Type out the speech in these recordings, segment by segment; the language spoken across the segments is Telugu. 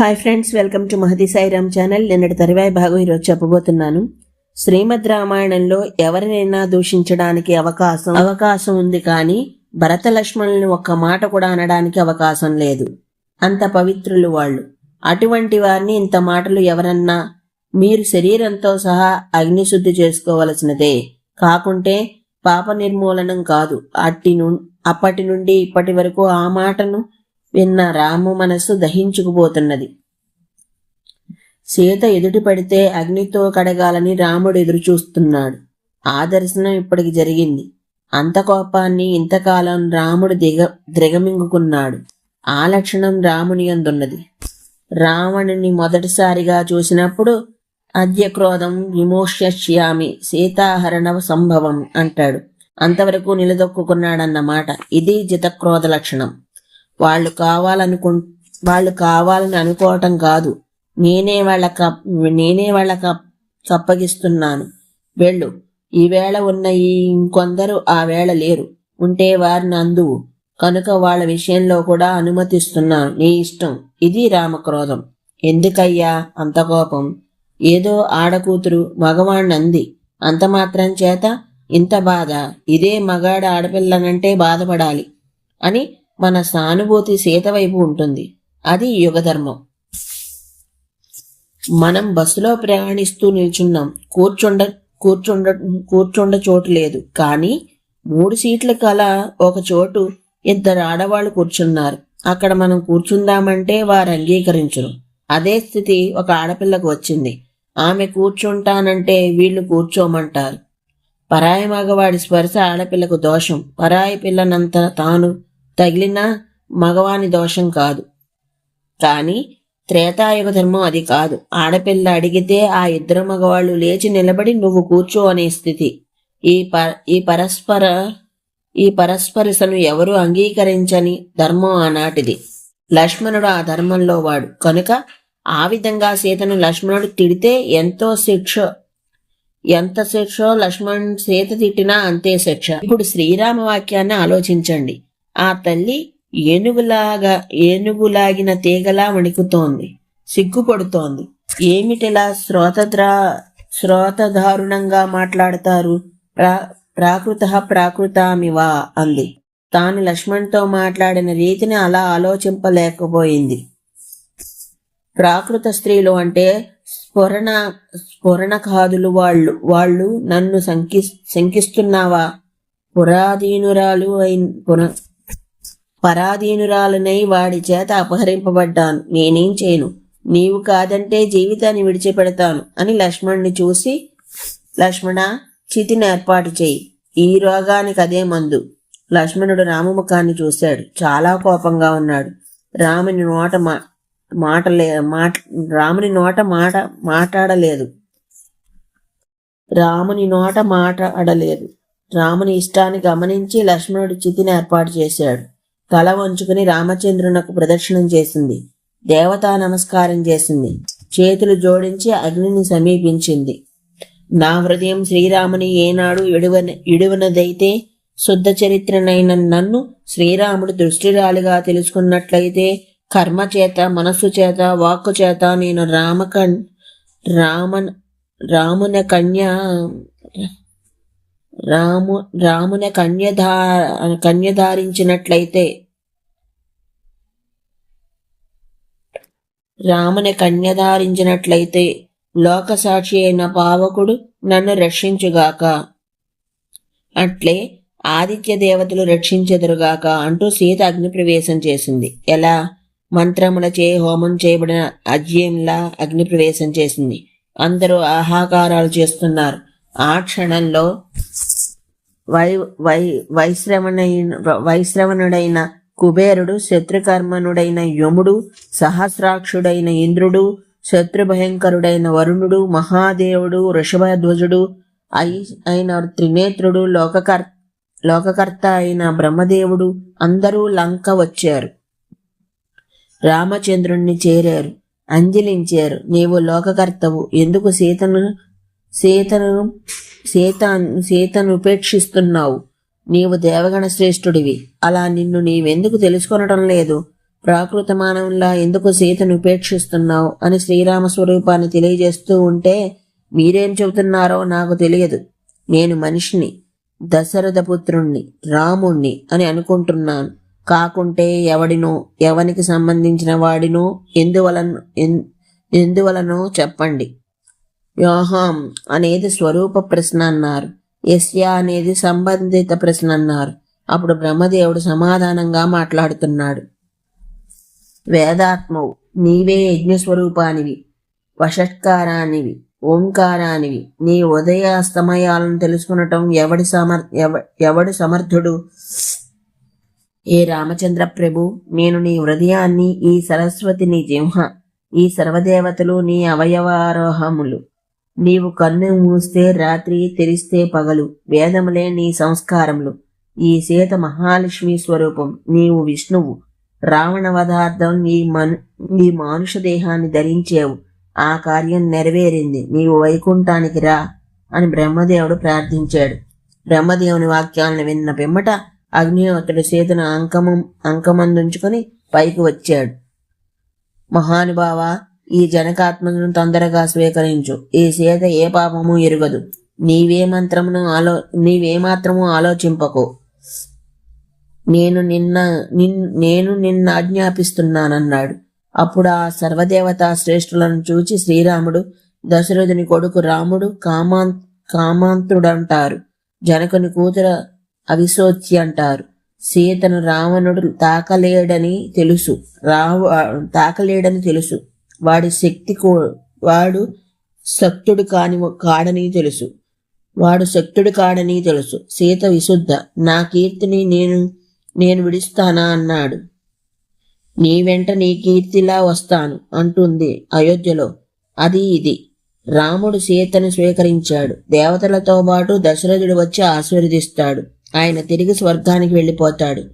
Hi friends welcome to Mahadi Sairam channel నిన్నటి తరువాయి భాగం ఈరోజు చెప్పబోతున్నాను. శ్రీమద్ రామాయణంలో ఎవరినైనా దూషించడానికి అవకాశం అవకాశం ఉంది కానీ భరత లక్ష్మణుల్ని ఒక్క మాట కూడా అనడానికి అవకాశం లేదు. అంత పవిత్రులు వాళ్ళు. అటువంటి వారిని ఇంత మాటలు ఎవరన్నా మీరు శరీరంతో సహా అగ్నిశుద్ధి చేసుకోవలసినదే. కాకుంటే పాప నిర్మూలనం కాదు. అట్టి ను- అప్పటి నుండి ఇప్పటి వరకు ఆ మాటను విన్న రాము మనస్సు దహించుకుపోతున్నది. సీత ఎదుటి పడితే అగ్నితో కడగాలని రాముడు ఎదురు చూస్తున్నాడు. ఆ దర్శనం ఇప్పటికి జరిగింది. అంత కోపాన్ని ఇంతకాలం రాముడు దిగ దిగమింగుకున్నాడు ఆ లక్షణం రాముని అందున్నది. రావణుని మొదటిసారిగా చూసినప్పుడు అద్య క్రోధం విమోష్యామి సీతాహరణ సంభవం అంటాడు. అంతవరకు నిలదొక్కున్నాడన్నమాట ఇది జితక్రోధ లక్షణం. వాళ్ళు కావాలనుకు వాళ్ళు కావాలని అనుకోవటం కాదు. నేనే వాళ్ళ కప్ నేనే వాళ్ళ కప్ కప్పగిస్తున్నాను వెళ్ళు. ఈవేళ ఉన్న ఈ ఇంకొందరు ఆ వేళ లేరు. ఉంటే వారిని అందువు. కనుక వాళ్ళ విషయంలో కూడా అనుమతిస్తున్నాను. నీ ఇష్టం. ఇది రామక్రోధం. ఎందుకయ్యా అంత కోపం? ఏదో ఆడకూతురు మగవాణ్ణంది. అంత మాత్రం చేత ఇంత బాధ. ఇదే మగాడ ఆడపిల్లనంటే బాధపడాలి. అని మన సానుభూతి సీతవైపు ఉంటుంది. అది యుగధర్మం. మనం బస్సులో ప్రయాణిస్తూ నిల్చున్నాం. కూర్చుండ కూర్చుండ కూర్చుండ చోటు లేదు. కానీ మూడు సీట్ల కల ఒక చోటు ఇద్దరు ఆడవాళ్ళు కూర్చున్నారు. అక్కడ మనం కూర్చుందామంటే వారు అంగీకరించరు. అదే స్థితి ఒక ఆడపిల్లకు వచ్చింది. ఆమె కూర్చుంటానంటే వీళ్ళు కూర్చోమంటారు. పరాయి మగవాడి స్పర్శ ఆడపిల్లకు దోషం. పరాయి పిల్లనంత తాను తగిలినా మగవాని దోషం కాదు. కానీ త్రేతాయుగ ధర్మం అది కాదు. ఆడపిల్ల అడిగితే ఆ ఇద్దరు మగవాళ్ళు లేచి నిలబడి నువ్వు కూర్చో అనే స్థితి. ఈ ప ఈ పరస్పర ఈ పరస్పరసను ఎవరు అంగీకరించని ధర్మం ఆనాటిది. లక్ష్మణుడు ఆ ధర్మంలో వాడు. కనుక ఆ విధంగా సీతను లక్ష్మణుడు తిడితే ఎంతో శిక్ష ఎంత శిక్షో లక్ష్మణ్ సీత తిట్టినా అంతే శిక్ష. ఇప్పుడు శ్రీరామ వాక్యాన్ని ఆలోచించండి. ఆ తల్లి ఏనుగులాగా ఏనుగులాగిన తీగలా వణికుతోంది సిగ్గుపడుతోంది. ఏమిటిలా శ్రోతద్రా శ్రోతదారుణంగా మాట్లాడతారు? ప్రా ప్రాకృత ప్రాకృతామివా అంది. తాను లక్ష్మణ్తో మాట్లాడిన రీతిని అలా ఆలోచింపలేకపోయింది. ప్రాకృత స్త్రీలు అంటే స్ఫురణ స్ఫురణ కాదులు వాళ్ళు వాళ్ళు నన్ను శంకి శంకిస్తున్నావా? పురాధీనురాలు అయిన పుర పరాధీనురాలనై వాడి చేత అపహరింపబడ్డాను. నేనేం చేయను? నీవు కాదంటే జీవితాన్ని విడిచిపెడతాను అని లక్ష్మణ్ణి చూసి లక్ష్మణ చితిని ఏర్పాటు చేయి. ఈ రోగానికి అదే మందు. లక్ష్మణుడు రామముఖాన్ని చూశాడు. చాలా కోపంగా ఉన్నాడు. రాముని నోట మా మాటలే మాట రాముని నోట మాట మాట్లాడలేదు. రాముని నోట మాట్లాడలేదు. రాముని ఇష్టాన్ని గమనించి లక్ష్మణుడు చితిని ఏర్పాటు చేశాడు. తల వంచుకుని రామచంద్రునకు ప్రదక్షిణం చేసింది. దేవతా నమస్కారం చేసింది. చేతులు జోడించి అగ్నిని సమీపించింది. నా హృదయం శ్రీరాముని ఏనాడు ఇడువన ఇడువనదైతే శుద్ధ చరిత్రనైన నన్ను శ్రీరాముడు దృష్టిరాలిగా తెలుసుకున్నట్లయితే కర్మ చేత మనస్సు చేత వాక్కు చేత నేను రామకన్ రామన్ రామున కన్య రాము రామున కన్యధా కన్యధారించినట్లయితే రాముని కన్యధారించినట్లయితే లోకసాక్షి అయిన పావకుడు నన్ను రక్షించుగాక. అట్లే ఆదిత్య దేవతలు రక్షించెదరుగాక అంటూ సీత అగ్నిప్రవేశం చేసింది. ఎలా? మంత్రములచే హోమం చేయబడిన అజ్యంలా అగ్నిప్రవేశం చేసింది. అందరూ ఆహాకారాలు చేస్తున్నారు. ఆ క్షణంలో వై వై వైశ్రవణైన వైశ్రవణుడైన కుబేరుడు శత్రుకర్మనుడైన యముడు సహస్రాక్షుడైన ఇంద్రుడు శత్రుభయంకరుడైన వరుణుడు మహాదేవుడు వృషభధ్వజుడు అయి అయిన త్రినేత్రుడు లోకకర్ లోకకర్త అయిన బ్రహ్మదేవుడు అందరూ లంక వచ్చారు. రామచంద్రుణ్ణి చేరారు. అంజలించారు. నీవు లోకకర్తవు. ఎందుకు సీతను సీతను సీత సీతను ఉపేక్షిస్తున్నావు. నీవు దేవగణ శ్రేష్ఠుడివి. అలా నిన్ను నీవెందుకు తెలుసుకొనటం లేదు? ప్రాకృత మానవులా ఎందుకు సీతను ఉపేక్షిస్తున్నావు? అని శ్రీరామ స్వరూపాన్ని తెలియజేస్తూ ఉంటే మీరేం చెబుతున్నారో నాకు తెలియదు. నేను మనిషిని దశరథ పుత్రుణ్ణి రాముణ్ణి అని అనుకుంటున్నాను. కాకుంటే ఎవడినో ఎవనికి సంబంధించిన వాడినో ఎందువలన ఎన్- ఎందువలనో చెప్పండి. వ్యూహం అనేది స్వరూప ప్రశ్న అన్నారు. యస్య అనేది సంబంధిత ప్రశ్న అన్నారు. అప్పుడు బ్రహ్మదేవుడు సమాధానంగా మాట్లాడుతున్నాడు. వేదాత్మవు నీవే యజ్ఞస్వరూపానివి వషట్కారానివి ఓంకారానివి నీ ఉదయాస్తమయాలను తెలుసుకునటం ఎవడి సమర్ ఎవ- ఎవడు సమర్థుడు? ఏ రామచంద్ర ప్రభు నేను నీ హృదయాన్ని ఈ సరస్వతి నీ జింహ ఈ సర్వదేవతలు నీ అవయవారోహములు. నీవు కన్ను మూస్తే రాత్రి తెరిస్తే పగలు. వేదములే నీ సంస్కారములు. ఈ సీత మహాలక్ష్మి స్వరూపం. నీవు విష్ణువు. రావణ వధార్థం నీ మను నీ మానుష దేహాన్ని ధరించేవు. ఆ కార్యం నెరవేరింది. నీవు వైకుంఠానికి రా అని బ్రహ్మదేవుడు ప్రార్థించాడు. బ్రహ్మదేవుని వాక్యాలను విన్న పిమ్మట అగ్నిహోత్రుడు సీతను అంకమం అంకమందుంచుకొని పైకి వచ్చాడు. మహానుభావ ఈ జనకాత్మను తొందరగా స్వీకరించు. ఈ సీత ఏ పాపము ఎరుగదు నీవే మంత్రమును ఆలో నీవే మాత్రము ఆలోచింపకు. నేను నిన్న నిన్ నేను నిన్న ఆజ్ఞాపిస్తున్నానన్నాడు. అప్పుడు ఆ సర్వదేవతా శ్రేష్ఠులను చూచి శ్రీరాముడు దశరథుని కొడుకు రాముడు కామాన్ కామాంతుడంటారు. జనకుని కూతుర అవిశోచి అంటారు. సీతను రావణుడు తాకలేడని తెలుసు. రావ తాకలేడని తెలుసు. వాడి శక్తి కో వాడు శక్తుడు కాని కాడని తెలుసు. వాడు శక్తుడు కాడని తెలుసు. సీత విశుద్ధ నా కీర్తిని నేను నేను విడిస్తానా అన్నాడు. నీ వెంట నీ కీర్తిలా వస్తాను అంటుంది అయోధ్యలో. అది ఇది. రాముడు సీతను స్వీకరించాడు. దేవతలతో పాటు దశరథుడు వచ్చి ఆశీర్వదిస్తాడు. ఆయన తిరిగి స్వర్గానికి వెళ్ళిపోతాడు.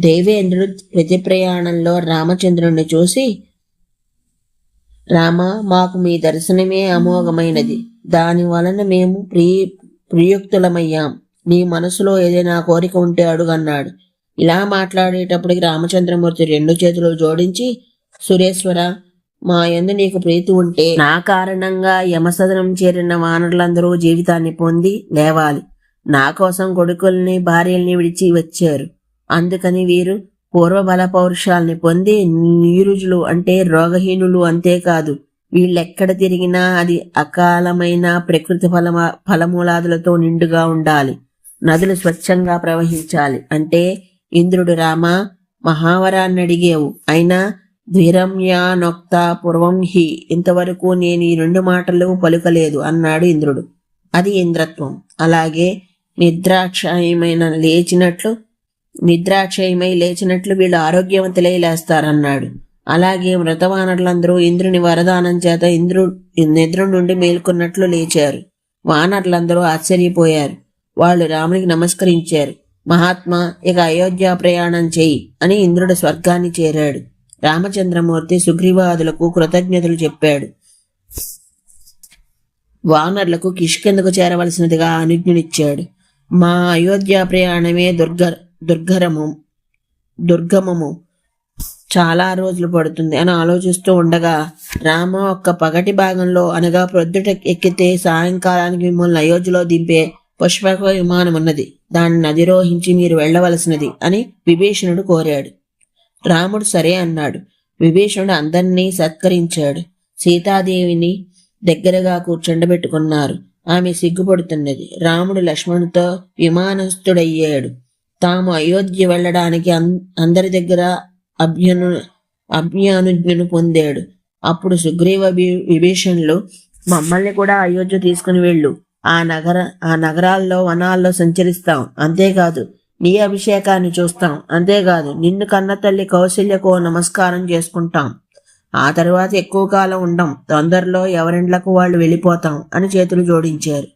దేవేంద్రుడు ప్రతి ప్రయాణంలో రామచంద్రుణ్ణి చూసి రామ మాకు మీ దర్శనమే అమోఘమైనది. దాని వలన మేము ప్రియ ప్రియుక్తులమయ్యాం. నీ మనసులో ఏదైనా కోరిక ఉంటే అడుగన్నాడు ఇలా మాట్లాడేటప్పటికి రామచంద్రమూర్తి రెండు చేతులు జోడించి సురేశ్వర మా యందు నీకు ప్రీతి ఉంటే నా కారణంగా యమసదనం చేరిన వానరులందరూ జీవితాన్ని పొంది లేవాలి. నా కోసం కొడుకుల్ని భార్యల్ని విడిచి వచ్చారు. అందుకని వీరు పూర్వబల పౌరుషాల్ని పొంది నీరుజులు అంటే రోగహీనులు అంతేకాదు. వీళ్ళెక్కడ తిరిగినా అది అకాలమైన ప్రకృతి ఫలమ ఫలమూలాదులతో నిండుగా ఉండాలి. నదులు స్వచ్ఛంగా ప్రవహించాలి. అంటే ఇంద్రుడు రామ మహావరాన్ని అడిగేవు. అయినా ద్విరమ్యానొక్త పూర్వం హి ఇంతవరకు నేను ఈ రెండు మాటలు పలుకలేదు అన్నాడు ఇంద్రుడు. అది ఇంద్రత్వం. అలాగే నిద్రాక్షయమైన లేచినట్లు నిద్రాక్షయమై లేచినట్లు వీళ్ళు ఆరోగ్యవంతులై లేస్తారన్నాడు. అలాగే మృతవానరులందరూ ఇంద్రుని వరదానం చేత ఇంద్రు నిద్ర నుండి మేల్కొన్నట్లు లేచారు. వానరులందరూ ఆశ్చర్యపోయారు. వాళ్ళు రామునికి నమస్కరించారు. మహాత్మా ఇక అయోధ్య ప్రయాణం చెయ్యి అని ఇంద్రుడు స్వర్గాన్ని చేరాడు. రామచంద్రమూర్తి సుగ్రీవాదులకు కృతజ్ఞతలు చెప్పాడు. వానర్లకు కిష్కిందకు చేరవలసినదిగా అనుజ్ఞనిచ్చాడు. మా అయోధ్య ప్రయాణమే దుర్గ దుర్గరము దుర్గమము చాలా రోజులు పడుతుంది అని ఆలోచిస్తూ ఉండగా రామ ఒక్క పగటి భాగంలో అనగా ప్రొద్దుట ఎక్కితే సాయంకాలానికి మిమ్మల్ని అయోధ్యలో దింపే పుష్పక విమానం ఉన్నది. దాన్ని అధిరోహించి మీరు వెళ్ళవలసినది అని విభీషణుడు కోరాడు. రాముడు సరే అన్నాడు. విభీషణుడు అందరినీ సత్కరించాడు. సీతాదేవిని దగ్గరగా కూర్చుండబెట్టుకున్నారు. ఆమె సిగ్గుపడుతున్నది. రాముడు లక్ష్మణుతో విమానస్థుడయ్యాడు. తాము అయోధ్య వెళ్ళడానికి అందరి దగ్గర అభ్యను అభ్యానుజ్ఞను పొందాడు. అప్పుడు సుగ్రీవ విభీషణులు మమ్మల్ని కూడా అయోధ్య తీసుకుని వెళ్ళు. ఆ నగర ఆ నగరాల్లో వనాల్లో సంచరిస్తాం. అంతేకాదు నీ అభిషేకాన్ని చూస్తాం. అంతేకాదు నిన్ను కన్న తల్లి కౌశల్యకు నమస్కారం చేసుకుంటాం. ఆ తర్వాత ఎక్కువ కాలం ఉండం. తొందరలో ఎవరిండ్లకు వాళ్ళు వెళ్ళిపోతాం అని చేతులు జోడించారు.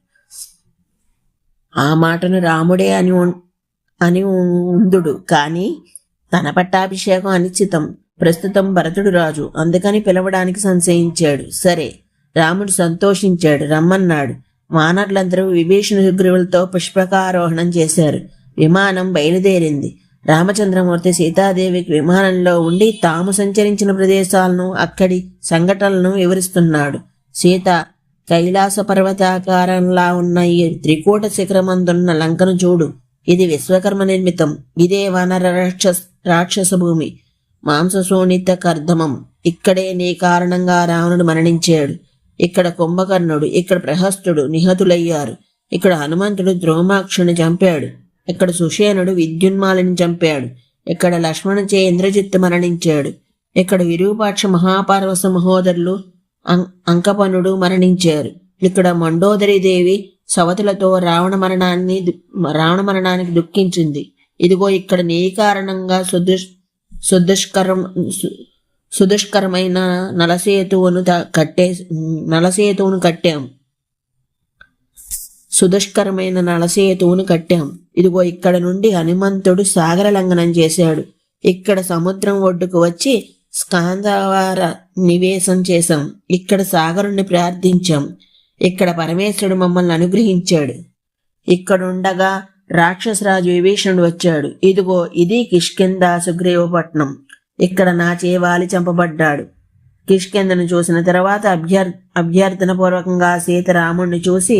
ఆ మాటను రాముడే అని అని ఉందుడు. కానీ తన పట్టాభిషేకం అనిశ్చితం. ప్రస్తుతం భరతుడు రాజు. అందుకని పిలవడానికి సంశయించాడు. సరే. రాముడు సంతోషించాడు. రమ్మన్నాడు. వానర్లందరూ విభీషణ సుగ్రీవులతో పుష్పకారోహణం చేశారు. విమానం బయలుదేరింది. రామచంద్రమూర్తి సీతాదేవికి విమానంలో ఉండి తాము సంచరించిన ప్రదేశాలను అక్కడి సంఘటనలను వివరిస్తున్నాడు. సీత కైలాస పర్వతాకారంలా ఉన్న ఈ త్రికూట శిఖరమందున్న లంకను చూడు. ఇది విశ్వకర్మ నిర్మితం. ఇదే వనర రాక్షస రాక్షస భూమి. మాంసశోణిత కర్ధమం ఇక్కడే నీ కారణంగా రావణుడు మరణించాడు. ఇక్కడ కుంభకర్ణుడు ఇక్కడ ప్రహస్తుడు నిహతులయ్యారు. ఇక్కడ హనుమంతుడు ద్రోమాక్షుని చంపాడు. ఇక్కడ సుషేనుడు విద్యున్మాలిని చంపాడు. ఇక్కడ లక్ష్మణ చే ఇంద్రజిత్తు మరణించాడు. ఇక్కడ విరూపాక్ష మహాపార్వస మహోదరులు అం- అంకపనుడు మరణించారు. ఇక్కడ మండోదరి దేవి సవతులతో రావణ మరణాన్ని రావణ మరణానికి దుఃఖించింది. ఇదిగో ఇక్కడ నీ కారణంగా సుదుష్ సుదుష్కరం సుదుష్కరమైన నలసేతువును కట్టే నలసేతువును కట్టాం. సుదుష్కరమైన నలసేతువును కట్టాం. ఇదిగో ఇక్కడ నుండి హనుమంతుడు సాగర లంఘనం చేశాడు. ఇక్కడ సముద్రం ఒడ్డుకు వచ్చి స్కాందవార నివేశం చేశాం. ఇక్కడ సాగరుణ్ణి ప్రార్థించాం. ఇక్కడ పరమేశ్వరుడు మమ్మల్ని అనుగ్రహించాడు. ఇక్కడుండగా రాక్షసరాజు విభీషణుడు వచ్చాడు. ఇదిగో ఇది కిష్కింద సుగ్రీవపట్నం ఇక్కడ నా చేవాలి చంపబడ్డాడు. కిష్కిందను చూసిన తర్వాత అభ్యర్ అభ్యర్థన పూర్వకంగా సీత రాముణ్ణి చూసి